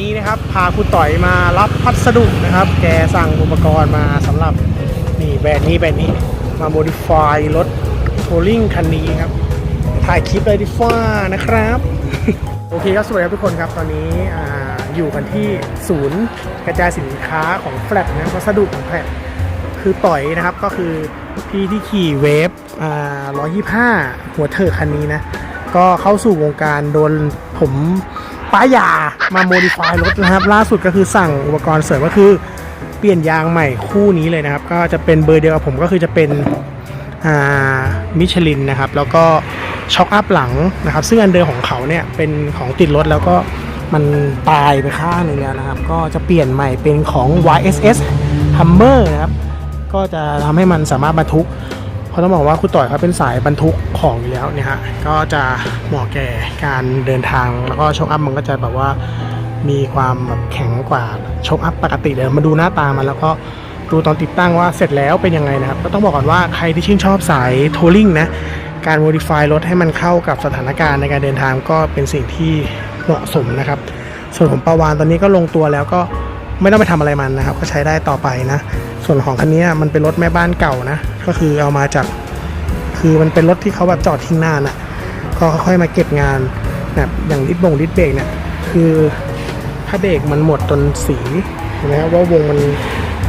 นี้นะครับ พาคุณต่อยมารับพัสดุนะครับ แกสั่งอุปกรณ์มาสำหรับนี่แบรนด์นี้แบรนด์นี้ มาโมดิฟายรถโทลิงคันนี้ครับ ถ่ายคลิปเลยดีฟ้านะครับ โอเคครับสวัสดีครับทุกคนครับ ตอนนี้ออยู่กันที่ศูนย์กระจายสินค้าของแฟลตนะวัสดุของแฟลตคือต่อยนะครับก็คือพี่ที่ขี่เวฟอ่า125หัวเถิกคันนี้นะ ก็เข้าสู่วงการโดนผม ป้ายยามาโมดิฟายรถนะครับ ล่าสุดก็คือสั่งอุปกรณ์เสริมก็คือเปลี่ยนยางใหม่คู่นี้เลยนะครับ ก็จะเป็นเบอร์เดียวกับผมก็คือจะเป็นมิชลินนะครับ แล้วก็ช็อคอัพหลังนะครับ ซึ่งอันเดิมของเขาเนี่ยเป็นของติดรถแล้วก็มันตายไปข้างหนึงแล้วนะครับ ก็จะเปลี่ยนใหม่เป็นของ YSS Hummer นะครับ ก็จะทำให้มันสามารถบรรทุก ราะต้องบอกว่าคุณต่อยเขาเป็นสายบรรทุกของอยู่แล้วเนี่ยฮะก็จะเหมาะแก่การเดินทางแล้วก็ช็อคอัพมันก็จะแบบว่ามีความแบบแข็งกว่าช็อคอัพปกติเดี๋ยวมาดูหน้าตามันแล้วก็ดูตอนติดตั้งว่าเสร็จแล้วเป็นยังไงนะครับ ก็ต้องบอกก่อนว่าใครที่ชื่นชอบสายทัวริงนะการโมดิฟายรถให้มันเข้ากับสถานการณ์ในการเดินทางก็เป็นสิ่งที่เหมาะสมนะครับ ส่วนของปาวานตอนนี้ก็ลงตัวแล้วก็ไม่ต้องไปทำอะไรมันนะครับ ก็ใช้ได้ต่อไปนะ ส่วนของคันนี้มันเป็นรถแม่บ้านเก่านะ ก็คือเอามาจาก คือมันเป็นรถที่เขาแบบจอดทิ้งนานอะ่ะ ก็ค่อยมาเก็บงานแบบอย่างดิสบงดิสเบรกเนี่ยคือถ้าเบรกมันหมดจนสีเห็นไหมครับว่าวงมัน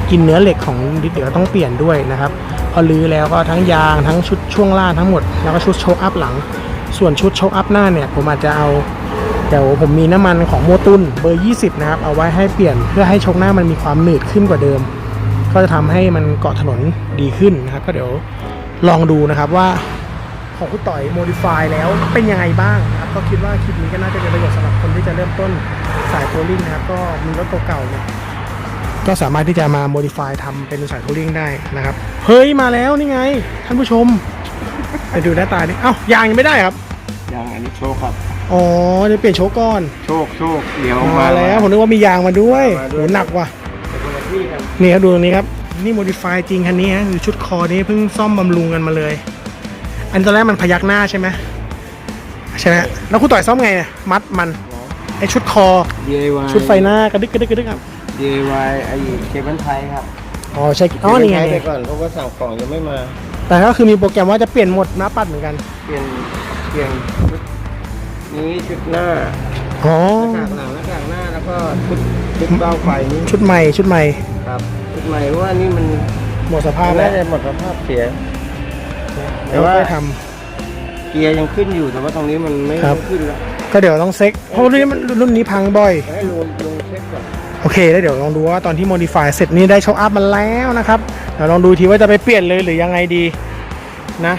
กินเนื้อเหล็กของดิสเบรกก็ต้องเปลี่ยนด้วยนะครับ พอลื้อแล้วก็ทั้งยางทั้งชุดช่วงล่างทั้งหมดแล้วก็ชุดโชคอัพหลัง ส่วนชุดโชคอัพหน้าเนี่ยผมอาจจะเอาเดี๋ยวผมมีน้ำมันของโมตุนเบอร์ 20 นะครับ เอาไว้ให้เปลี่ยนเพื่อให้โชคหน้ามันมีความหนืดขึ้นกว่าเดิม ก็จะทำให้มันเกาะถนนดีขึ้นนะครับ ก็เดี๋ยวลองดูนะครับว่าของคุณต่อยโมดิฟายแล้วเป็นยังไงบ้างนะครับก็คิดว่าคลิปนี้ก็น่าจะเป็นประโยชน์สำหรับคนที่จะเริ่มต้นสายโทรลิ่งนะครับ ก็มีรถเก่าๆเนี่ยก็สามารถที่จะมาโมดิฟายทำเป็นสายโทรลิ่งได้นะครับ เฮ้ย มาแล้วนี่ไง ท่านผู้ชมไปดูหน้าตาดิเอ้ายางยังไม่ได้ครับยังอันนี้โชคครับอ๋อเดี๋ยวเปลี่ยนโชคก่อน โชคโชคเดี๋ยวมาแล้วผมนึกว่ามียางมาด้วยมาโหด้วยหนักว่ะ เป็นคนละที่กันนี่ครับดูตรงนี้ครับ นี่โมดิฟายจริงคันนี้ฮะคือชุดคอนี้เพิ่งซ่อมบำรุงกันมาเลย อันตอนแรกมันพยักหน้าใช่ไหมใช่ไหมแล้วคุณต่อยซ่อมไงเนี่ยมัดมันไอชุดคอ DIY ชุดไฟหน้ากระดึกกระดึกกระดึกครับ DIY ไอ้เคเบิลไทยครับอ๋อใช่อ๋อนี่ไงเคเบิลทยไปก่อนเพราะว่าสั่งกล่องยังไม่มา แต่ก็คือมีโปรแกรมว่าจะเปลี่ยนหมดหน้าปัดเหมือนกัน เปลี่ยนเปลี่ยนชุดนี้ชุดหน้า อ๋อ หน้ากากหลังหน้ากากหน้าแล้วก็ชุดชุดเบ้าไฟนี้ชุดใหม่ ชุดใหม่ ครับชุดใหม่เพราะว่านี่มันหมดสภาพแล้น่าวจะหมดสภาพเสีย แต่เดี๋ยวว่าค่อยทเกียร์ยังขึ้นอยู่แต่ว่าตรงนี้มันไม่ครับขึ้นแล้วำก็เดี๋ยวต้องเซ็กเพราะรุ่นนี้มันรุ่นนี้พังบ่อย ให้ลงลงเช็คก่อนโอเค แล้วเดี๋ยวลองดูว่าตอนที่โมดิฟายเสร็จนี่ได้โชว์อัพมาแล้วนะครับเดี๋ยวลองดูทีว่าจะไปเปลี่ยนเลยหรือยังไงดีนะ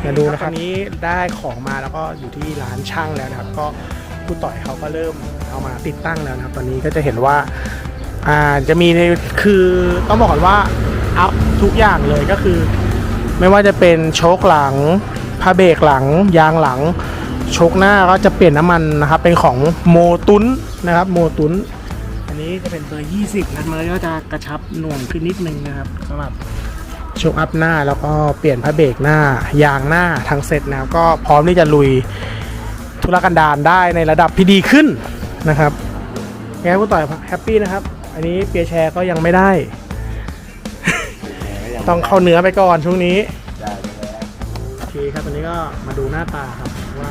เดี๋ยวดูนะครับอันนี้ได้ของมาแล้วก็อยู่ที่ร้านช่างแล้วนะครับ ก็ ผู้ต่อยเขาก็เริ่มเอามาติดตั้งแล้วนะครับ ตอนนี้ก็จะเห็นว่าอ่าจะมีในคือต้องบอกก่อนว่าอัพทุกอย่างเลยก็คือ ไม่ว่าจะเป็นโชคหลังผ้าเบรกหลัง ยางหลัง โชคหน้าก็จะเปลี่ยนน้ำมันนะครับ เป็นของโมตุนนะครับโมตุนอันนี้จะเป็นเบอร์20นะมันก็จะกระชับหน่วงขึ้นนิดนึงนะครับสำหรับโชคอัพหน้าแล้วก็เปลี่ยนผ้าเบรกหน้ายางหน้าทั้งเซ็ตนะครับก็พร้อมที่จะลุย ธุรกันดารได้ในระดับที่ดีขึ้นนะครับแกผู้ต่อยแฮปปี้นะครับ อันนี้เปียร์แชร์ก็ยังไม่ได้ ต้องเข้าเนื้อไปก่อนช่วงนี้ได้ไปแล้วโอเคครับตอนนี้ก็มาดูหน้าตาครับว่า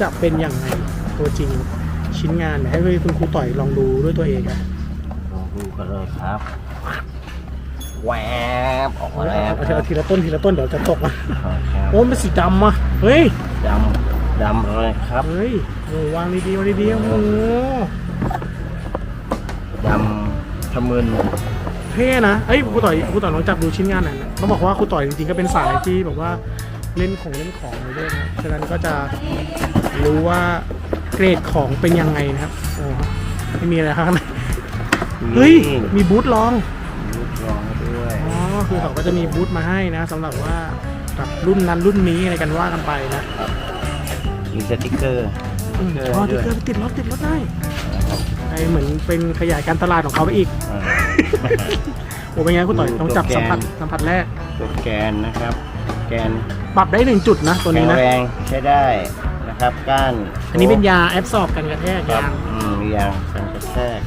จะเป็นอย่างไรตัวจริงชิ้นงานเดี๋ยวให้คุณครูต่อยลองดูด้วยตัวเองนะลองดูกันเลยครับแหวบออกมาเอาแล้วเอาเอาทีละต้นทีละต้นเดี๋ยวจะตกอะครับโอ้มันเป็นสีดำอะเฮ้ยดำ ดำเลยครับ เฮ้ยโอ้วางดีๆวางดีๆโอ้โหดำทะมึนเท่นะเอ้ยครูต่อยครูต่อยลองจับดูชิ้นงานหน่อยนะต้องบอกว่าครูต่อยจริงๆก็เป็นสายที่แบบว่าเล่นของเล่นของเลยด้วยนะฉะนั้นก็จะรู้ว่าเกรดของเป็นยังไงนะครับโอ้ไม่มีอะไรข้างในเฮ้ย มีบูทลองลูกรองด้วยอ๋อคือเขาก็จะมีบูธมาให้นะสำหรับว่าแบบรุ่นนั้นรุ่นนี้อะไรกันว่ากันไปนะ มีสติ๊กเกอร์อืมเอออ๋อด้ที่วยเกิดติดรถติดรถได้ไอเหมือนเป็นขยายการตลาดของเขาไปอีก อ่า โอ้เป็นไงคุณต่อยต้องจับตัวแกนสัมผัสสัมผัสแรก ตัวแกนนะครับ แกนปรับได้หนึ่งจุดนะตัวแข็นี้งนะ แรงใช้ได้นะครับ ก้านอันนี้เป็นยาแอบสอบกันกระแทกครับยางอือืมมียางกันกระแทก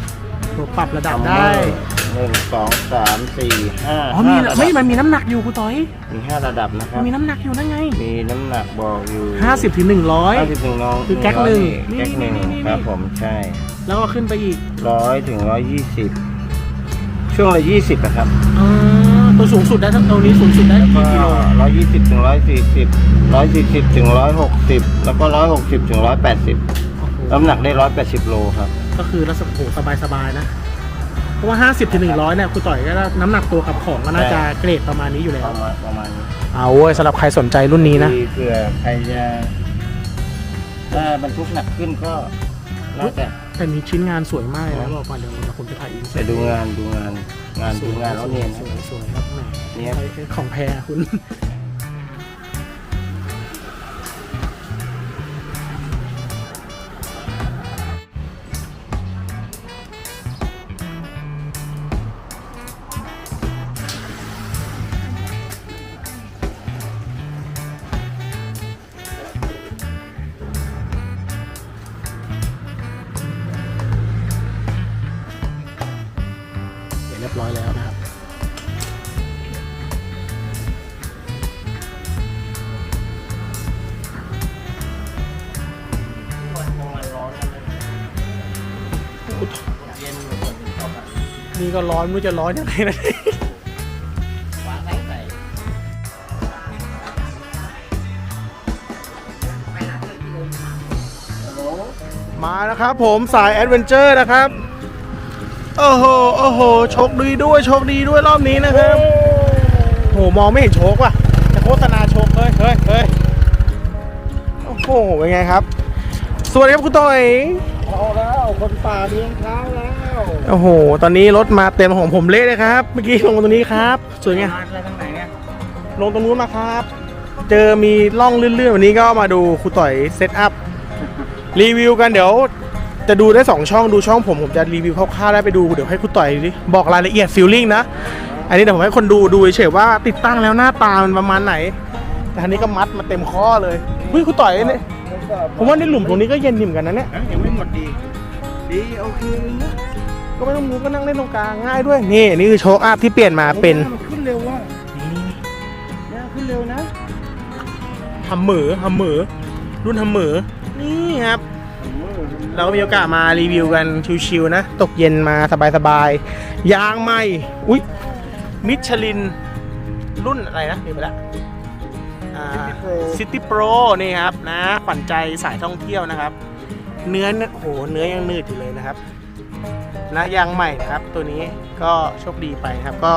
ตัวปรับระดับได้ห นึ่งสองสามสี่ห้าอ๋อมีห้าระดับไม่มันมีน้ำหนักอยู่คุณต่อย มีห้าระดับนะคมัรันบ มีน้ำหนักอยู่นั่นไงมีน้ำหนักบอกอยู่50ถึง100ห้าสิบถึงน้องคือแก๊กหนึ่งแก๊กหนึ่งนี่นี่นี่ ครับผมใช่แล้วก็ขึ้นไปอีกร้อยถึงร้อยยี่สิบช่วงละยี่สิบนะครับอ๋อตัวสูงสุดได้ทั้งตัวนี้สูงสุดได้ก็กี่กิโลร้อยยี่สิบถึงร้อยสี่สิบร้อยสี่สิบถึงร้อยหกสิบแล้วก็ร้อยหกสิบถึงร้อยแปดสิบโอ้โหน้ำหนักได้ร้อยแปดสิบโลครับ ก็คือรัศมีสบายสบายๆนะ เพราะว่า 50ถึง100เนี่ยคุณต่อยก็น้ำหนักตัวกับของก็น่าจะเกรดประมาณนี้อยู่แล้ปวระมาณประมาณนี้เอาเว้ยสำหรับใครสนใจรุ่นนี้นะที่เผื่อใครจะถ้าบรรทุกหนักขึ้นก็น่าจะแต่มีชิ้นงานสวยมากเลยนะบอกก่อนเดี๋ยวผมจะถ่ายอินไปดูงานดูงาน งานดูงานแล้วเนียนสนะวยสวยครับแหมเนี่ยใช้ของแพรคุณ ยบร้อยแล้วนะครับนี่ก็ร้อนไม่รู้จะร้อนยังไงนะมาแล้วครับผมสายแอดเวนเจอร์นะครับ โอ้โหโอ้โหโชคดีด้วยโชคดีด้วยรอบนี้นะครับโหมองไม่เห็นโชคว่ะจะโฆษณาโชคเฮ้ยเฮ้ยเฮ้ยโอ้โหเป็นไงครับ สวัสดีครับคุณต่อยเอาแล้วคนป่าเลี้ยงเท้าแล้วโอ้โห ตอนนี้รถมาเต็มของผมเละเลยครับ เมื่อกี้ลงตรงนี้ครับสวยไงอะไรทางไหนเนี่ยลงตรงนู้นมาครับ เจอมีร่องลื่นๆวันนี้ก็มาดูครูต่อยเซตอัพรีวิวกันเดี๋ยว จะดูได้ 2 ช่องดูช่องผมผมจะรีวิวคร่าวๆได้ไปดูเดี๋ยวให้ครูต่อยดิบอกรายละเอียดฟิลลิ่งนะ อันนี้เดี๋ยวผมให้คนดูดูเฉยๆว่าติดตั้งแล้วหน้าตามันประมาณไหน แต่อันนี้ก็มัดมาเต็มข้อเลยเฮ้ยครูต่อยเนี่ยผมว่าในหลุมตรงนี้ก็เย็นดีเหมือนกันนะเนี่ยยังไม่หมดดีดีโอเคนะก็ไม่ต้องมูก็นั่งเล่นตรงกลางง่ายด้วยนี่นี่คือโชคอัพที่เปลี่ยนมาเป็นมันขึ้นเร็วว่ะนี่นี่นี่เนี่ยขึ้นเร็วนะฮัมเหมอฮัมเหมอรุ่นฮัมเหมอนี่ครับ เราก็มีโอกาสมารีวิวกันชิวๆนะ ตกเย็นมาสบายๆ ยางใหม่ อุ๊ย มิชลิน รุ่นอะไรนะเดี๋ยวไปละซิตี้โปรนี่ครับนะฝันใจสายท่องเที่ยวนะครับ เนื้อโอ้โหเนื้อยังนืดอยู่เลยนะครับนะยางใหม่นะครับ ตัวนี้ก็โชคดีไปครับ ก็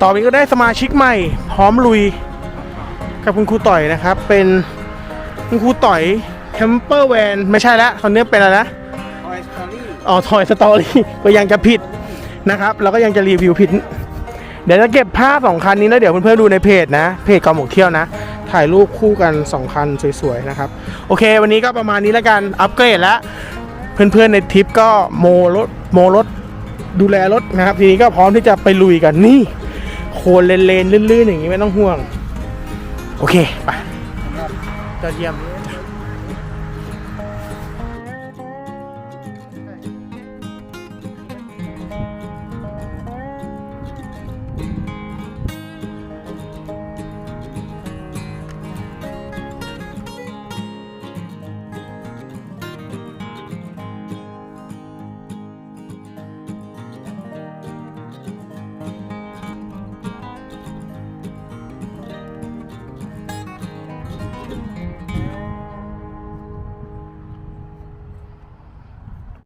ต่อไปก็ได้สมาชิกใหม่ พร้อมลุย กับคุณครูต่อยนะครับ เป็นคุณครูต่อย แคมเปอร์แวนไม่ใช่แล้วตอนนี้เป็นอะไรนะคอยสตอรี่อ๋อทอยสตอรี่ก็ยังจะผิดนะครับแล้วก็ยังจะรีวิวผิด เดี๋ยวจะเก็บภาพสองคันนี้แล้วเดี๋ยวเพื่อนๆดูในเพจนะ เพจกอหมกเที่ยวนะ ถ่ายรูปคู่กัน 2 คันสวยๆนะครับ โอเค วันนี้ก็ประมาณนี้แล้วกันอัปเกรดแล้วเพื่อนๆในทริปก็โมรถโมรถดูแลรถนะครับ ทีนี้ก็พร้อมที่จะไปลุยกันนี่ โคนเลนๆลื่นๆอย่างนี้ไม่ต้องห่วง โอเคไปยอดเยี่ยม